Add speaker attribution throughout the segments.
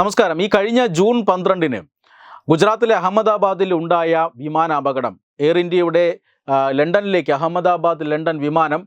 Speaker 1: നമസ്കാരം. ഈ കഴിഞ്ഞ ജൂൺ പന്ത്രണ്ടിന് ഗുജറാത്തിലെ അഹമ്മദാബാദിൽ ഉണ്ടായ വിമാനാപകടം എയർ ഇന്ത്യയുടെ ലണ്ടനിലേക്ക് അഹമ്മദാബാദ് ലണ്ടൻ വിമാനം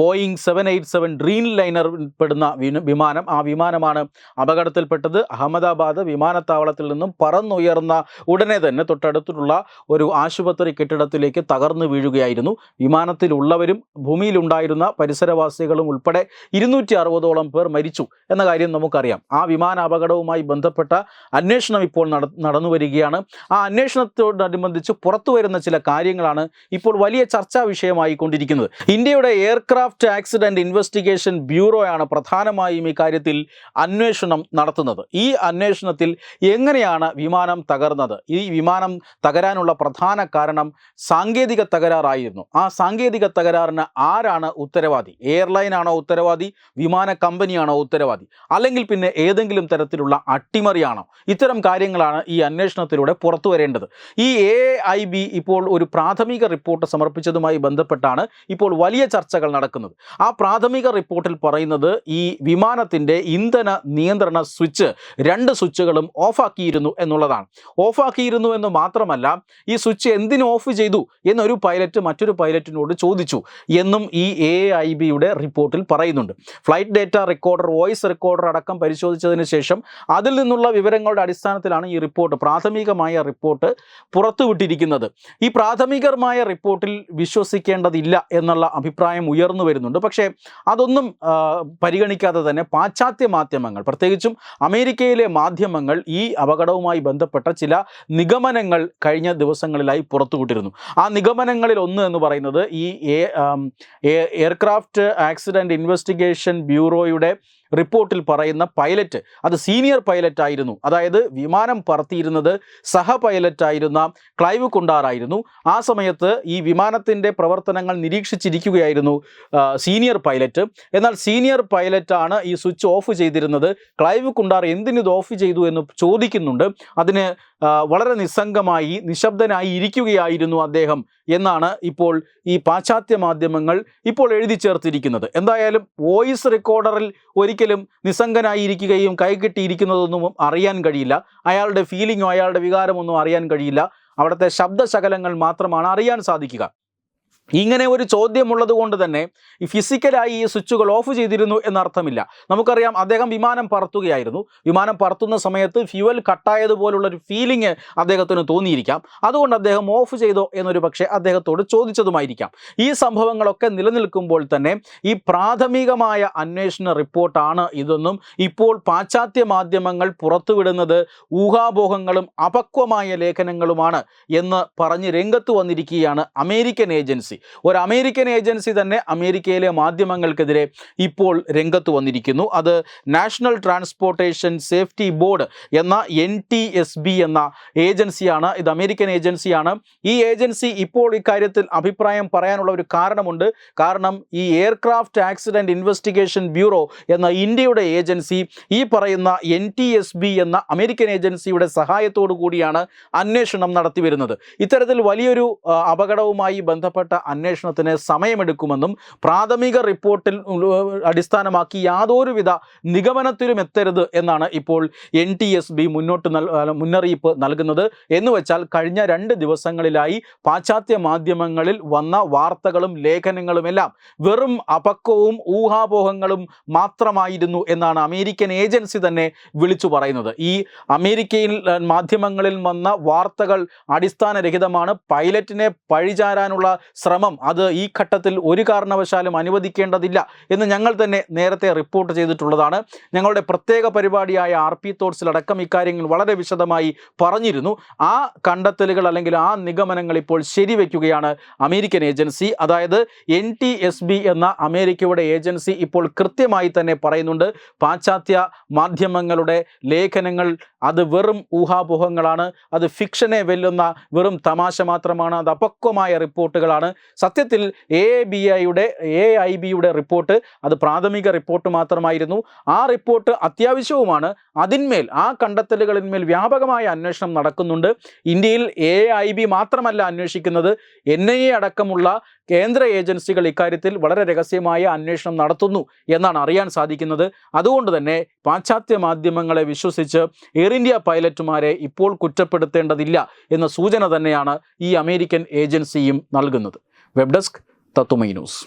Speaker 1: Boeing seven eight seven Dreamliner പെടുന്ന വിമാനം. ആ വിമാനമാണ് അപകടത്തിൽപ്പെട്ടത്. അഹമ്മദാബാദ് വിമാനത്താവളത്തിൽ നിന്നും പറന്നുയർന്ന ഉടനെ തന്നെ തൊട്ടടുത്തുള്ള ഒരു ആശുപത്രി കെട്ടിടത്തിലേക്ക് തകർന്നു വീഴുകയായിരുന്നു. വിമാനത്തിലുള്ളവരും ഭൂമിയിലുണ്ടായിരുന്ന പരിസരവാസികളും ഉൾപ്പെടെ ഇരുന്നൂറ്റി അറുപതോളം പേർ മരിച്ചു എന്ന കാര്യം നമുക്കറിയാം. ആ വിമാന അപകടവുമായി ബന്ധപ്പെട്ട അന്വേഷണം ഇപ്പോൾ നട നടന്നു വരികയാണ് ആ അന്വേഷണത്തോടനുബന്ധിച്ച് പുറത്തു വരുന്ന ചില കാര്യങ്ങളാണ് ഇപ്പോൾ വലിയ ചർച്ചാ വിഷയമായി കൊണ്ടിരിക്കുന്നത് ഇന്ത്യയുടെ എയർക്രാഫ്റ്റ് ആക്സിഡന്റ് ഇൻവെസ്റ്റിഗേഷൻ ബ്യൂറോയാണ് പ്രധാനമായും ഇക്കാര്യത്തിൽ കാര്യത്തിൽ അന്വേഷണം നടത്തുന്നത്. ഈ അന്വേഷണത്തിൽ എങ്ങനെയാണ് വിമാനം തകർന്നത്? ഈ വിമാനം തകരാനുള്ള പ്രധാന കാരണം സാങ്കേതിക തകരാറായിരുന്നു. ആ സാങ്കേതിക തകരാറിന് ആരാണ് ഉത്തരവാദി? എയർലൈൻ ആണോ ഉത്തരവാദി? വിമാന കമ്പനിയാണോ ഉത്തരവാദി? അല്ലെങ്കിൽ പിന്നെ ഏതെങ്കിലും തരത്തിലുള്ള അട്ടിമറിയാണോ? ഇത്തരം കാര്യങ്ങളാണ് ഈ അന്വേഷണത്തിലൂടെ പുറത്തു വരേണ്ടത് ഈ എ ഇപ്പോൾ ഒരു പ്രാഥമിക റിപ്പോർട്ട് സമർപ്പിച്ചതുമായി ബന്ധപ്പെട്ടാണ് ഇപ്പോൾ വലിയ ചർച്ചകൾ നടക്കുന്നത്. ആ പ്രാഥമിക റിപ്പോർട്ടിൽ പറയുന്നത് ഈ വിമാനത്തിന്റെ ഇന്ധന നിയന്ത്രണ സ്വിച്ച് രണ്ട് സ്വിച്ചുകളും ഓഫാക്കിയിരുന്നു എന്നുള്ളതാണ്. ഓഫാക്കിയിരുന്നു എന്ന് മാത്രമല്ല ഈ സ്വിച്ച് എന്തിനു ഓഫ് ചെയ്തു എന്നൊരു പൈലറ്റ് മറ്റൊരു പൈലറ്റിനോട് ചോദിച്ചു എന്നും ഈ എ ഐ ബിയുടെ റിപ്പോർട്ടിൽ പറയുന്നുണ്ട്. Flight data recorder voice recorder അടക്കം പരിശോധിച്ചതിന് ശേഷം അതിൽ നിന്നുള്ള വിവരങ്ങളുടെ അടിസ്ഥാനത്തിലാണ് ഈ റിപ്പോർട്ട് പ്രാഥമികമായ റിപ്പോർട്ട് പുറത്തുവിട്ടിരിക്കുന്നത്. ഈ പ്രാഥമികമായ റിപ്പോർട്ടിൽ വിശ്വസിക്കേണ്ടതില്ല എന്നുള്ള അഭിപ്രായം ഉയർന്നു വരുന്നുണ്ട്. പക്ഷേ അതൊന്നും പരിഗണിക്കാതെ തന്നെ പാശ്ചാത്യ മാധ്യമങ്ങൾ പ്രത്യേകിച്ചും അമേരിക്കയിലെ മാധ്യമങ്ങൾ ഈ അപകടവുമായി ബന്ധപ്പെട്ട ചില നിഗമനങ്ങൾ കഴിഞ്ഞ ദിവസങ്ങളിലായി പുറത്തുവിട്ടിരുന്നു. ആ നിഗമനങ്ങളിൽ ഒന്ന് എന്ന് പറയുന്നത് ഈ എയർക്രാഫ്റ്റ് ആക്സിഡന്റ് ഇൻവെസ്റ്റിഗേഷൻ ബ്യൂറോയുടെ റിപ്പോർട്ടിൽ പറയുന്ന പൈലറ്റ് അത് സീനിയർ പൈലറ്റ് ആയിരുന്നു. അതായത് വിമാനം പറത്തിയിരുന്നത് സഹ പൈലറ്റ് ആയിരുന്ന ക്ലൈവ് കുണ്ടാറായിരുന്നു ആ സമയത്ത് ഈ വിമാനത്തിന്റെ പ്രവർത്തനങ്ങൾ നിരീക്ഷിച്ചിരിക്കുകയായിരുന്നു സീനിയർ പൈലറ്റ്. എന്നാൽ സീനിയർ പൈലറ്റാണ് ഈ സ്വിച്ച് ഓഫ് ചെയ്തിരുന്നത്. ക്ലൈവ് കുണ്ടാർ എന്തിന് ഓഫ് ചെയ്തു എന്ന് ചോദിക്കുന്നുണ്ട്. അതിന് വളരെ നിസ്സംഗമായി നിശബ്ദനായി ഇരിക്കുകയായിരുന്നു അദ്ദേഹം എന്നാണ് ഇപ്പോൾ ഈ പാശ്ചാത്യ മാധ്യമങ്ങൾ ഇപ്പോൾ എഴുതി ചേർത്തിരിക്കുന്നത്. എന്തായാലും വോയിസ് റെക്കോർഡറിൽ ഒരിക്കലും നിസ്സംഗനായി ഇരിക്കുകയും കൈകെട്ടിയിരിക്കുന്നതൊന്നും അറിയാൻ കഴിയില്ല. അയാളുടെ ഫീലിങ്ങോ അയാളുടെ വികാരമൊന്നും അറിയാൻ കഴിയില്ല. അവിടുത്തെ ശബ്ദശകലങ്ങൾ മാത്രമാണ് അറിയാൻ സാധിക്കുക. ഇങ്ങനെ ഒരു ചോദ്യമുള്ളത് കൊണ്ട് തന്നെ ഈ ഫിസിക്കലായി ഈ സ്വിച്ചുകൾ ഓഫ് ചെയ്തിരുന്നു എന്നർത്ഥമില്ല. നമുക്കറിയാം അദ്ദേഹം വിമാനം പറത്തുകയായിരുന്നു. വിമാനം പറത്തുന്ന സമയത്ത് ഫ്യുവൽ കട്ടായതുപോലുള്ളൊരു ഫീലിംഗ് അദ്ദേഹത്തിന് തോന്നിയിരിക്കാം. അതുകൊണ്ട് അദ്ദേഹം ഓഫ് ചെയ്തോ എന്നൊരു പക്ഷേ അദ്ദേഹത്തോട് ചോദിച്ചതുമായിരിക്കാം. ഈ സംഭവങ്ങളൊക്കെ നിലനിൽക്കുമ്പോൾ തന്നെ ഈ പ്രാഥമികമായ അന്വേഷണ റിപ്പോർട്ടാണ് ഇതൊന്നും ഇപ്പോൾ പാശ്ചാത്യ മാധ്യമങ്ങൾ പുറത്തുവിടുന്നത് ഊഹാപോഹങ്ങളും അപക്വമായ ലേഖനങ്ങളുമാണ് എന്ന് പറഞ്ഞ് രംഗത്ത് വന്നിരിക്കുകയാണ് അമേരിക്കൻ ഏജൻസി. ഒരു അമേരിക്കൻ ഏജൻസി തന്നെ അമേരിക്കയിലെ മാധ്യമങ്ങൾക്കെതിരെ ഇപ്പോൾ രംഗത്ത് വന്നിരിക്കുന്നു. അത് നാഷണൽ ട്രാൻസ്പോർട്ടേഷൻ സേഫ്റ്റി ബോർഡ് എന്ന എൻ ടി എസ് ബി എന്ന ഏജൻസിയാണ്. ഇത് അമേരിക്കൻ ഏജൻസിയാണ്. ഈ ഏജൻസി ഇപ്പോൾ ഇക്കാര്യത്തിൽ അഭിപ്രായം പറയാനുള്ള ഒരു കാരണമുണ്ട്. കാരണം ഈ എയർക്രാഫ്റ്റ് ആക്സിഡന്റ് ഇൻവെസ്റ്റിഗേഷൻ ബ്യൂറോ എന്ന ഇന്ത്യയുടെ ഏജൻസി ഈ പറയുന്ന എൻ ടി എസ് ബി എന്ന അമേരിക്കൻ ഏജൻസിയുടെ സഹായത്തോടു കൂടിയാണ് അന്വേഷണം നടത്തി വരുന്നത്. ഇത്തരത്തിൽ വലിയൊരു അപകടവുമായി ബന്ധപ്പെട്ട അന്വേഷണത്തിന് സമയമെടുക്കുമെന്നും പ്രാഥമിക റിപ്പോർട്ടിൽ അടിസ്ഥാനമാക്കി യാതൊരുവിധ നിഗമനത്തിലും എത്തരുത് എന്നാണ് ഇപ്പോൾ എൻ ടി എസ് ബി മുന്നോട്ട് മുന്നറിയിപ്പ് നൽകുന്നത്. എന്ന് വെച്ചാൽ കഴിഞ്ഞ രണ്ട് ദിവസങ്ങളിലായി പാശ്ചാത്യ മാധ്യമങ്ങളിൽ വന്ന വാർത്തകളും ലേഖനങ്ങളുമെല്ലാം വെറും അപക്വവും ഊഹാപോഹങ്ങളും മാത്രമായിരുന്നു എന്നാണ് അമേരിക്കൻ ഏജൻസി തന്നെ വിളിച്ചു പറയുന്നത്. ഈ അമേരിക്കയിൽ മാധ്യമങ്ങളിൽ വന്ന വാർത്തകൾ അടിസ്ഥാനരഹിതമാണ്. പൈലറ്റിനെ പഴിചാരാനുള്ള ശ്രമം അത് ഈ ഘട്ടത്തിൽ ഒരു കാരണവശാലും അനുവദിക്കേണ്ടതില്ല എന്ന് ഞങ്ങൾ തന്നെ നേരത്തെ റിപ്പോർട്ട് ചെയ്തിട്ടുള്ളതാണ്. ഞങ്ങളുടെ പ്രത്യേക പരിപാടിയായ ആർ പി തോട്ട്സിലടക്കം ഇക്കാര്യങ്ങൾ വളരെ വിശദമായി പറഞ്ഞിരുന്നു. ആ കണ്ടെത്തലുകൾ അല്ലെങ്കിൽ ആ നിഗമനങ്ങൾ ഇപ്പോൾ ശരിവെക്കുകയാണ് അമേരിക്കൻ ഏജൻസി. അതായത് എൻ ടി എസ് ബി എന്ന അമേരിക്കയുടെ ഏജൻസി ഇപ്പോൾ കൃത്യമായി തന്നെ പറയുന്നുണ്ട്. പാശ്ചാത്യ മാധ്യമങ്ങളുടെ ലേഖനങ്ങൾ അത് വെറും ഊഹാപോഹങ്ങളാണ് അത് ഫിക്ഷനെ വെല്ലുന്ന വെറും തമാശ മാത്രമാണ് അത് അപക്വമായ റിപ്പോർട്ടുകളാണ്. സത്യത്തിൽ എ ബി ഐയുടെ എ ഐ ബിയുടെ റിപ്പോർട്ട് അത് പ്രാഥമിക റിപ്പോർട്ട് മാത്രമായിരുന്നു. ആ റിപ്പോർട്ട് അത്യാവശ്യവുമാണ്. അതിന്മേൽ ആ കണ്ടെത്തലുകളിന്മേൽ വ്യാപകമായ അന്വേഷണം നടക്കുന്നുണ്ട്. ഇന്ത്യയിൽ എ ഐ ബി മാത്രമല്ല അന്വേഷിക്കുന്നത്. എൻ ഐ എ അടക്കമുള്ള കേന്ദ്ര ഏജൻസികൾ ഇക്കാര്യത്തിൽ വളരെ രഹസ്യമായ അന്വേഷണം നടത്തുന്നു എന്നാണ് അറിയാൻ സാധിക്കുന്നത്. അതുകൊണ്ട് തന്നെ പാശ്ചാത്യ മാധ്യമങ്ങളെ വിശ്വസിച്ച് എയർ ഇന്ത്യ പൈലറ്റുമാരെ ഇപ്പോൾ കുറ്റപ്പെടുത്തേണ്ടതില്ല എന്ന സൂചന തന്നെയാണ് ഈ അമേരിക്കൻ ഏജൻസിയും നൽകുന്നത്. വെബ് ഡെസ്ക് തത്തുമൈ ന്യൂസ്.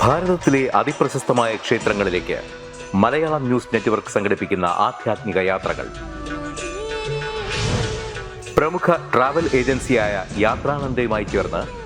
Speaker 2: ഭാരതത്തിലെ അതിപ്രശസ്തമായ ക്ഷേത്രങ്ങളിലേക്ക് മലയാളം ന്യൂസ് നെറ്റ്വർക്ക് സംഘടിപ്പിക്കുന്ന ആധ്യാത്മിക യാത്രകൾ. പ്രമുഖ ട്രാവൽ ഏജൻസിയായ യാത്രാനന്ദയുമായി ചേർന്ന്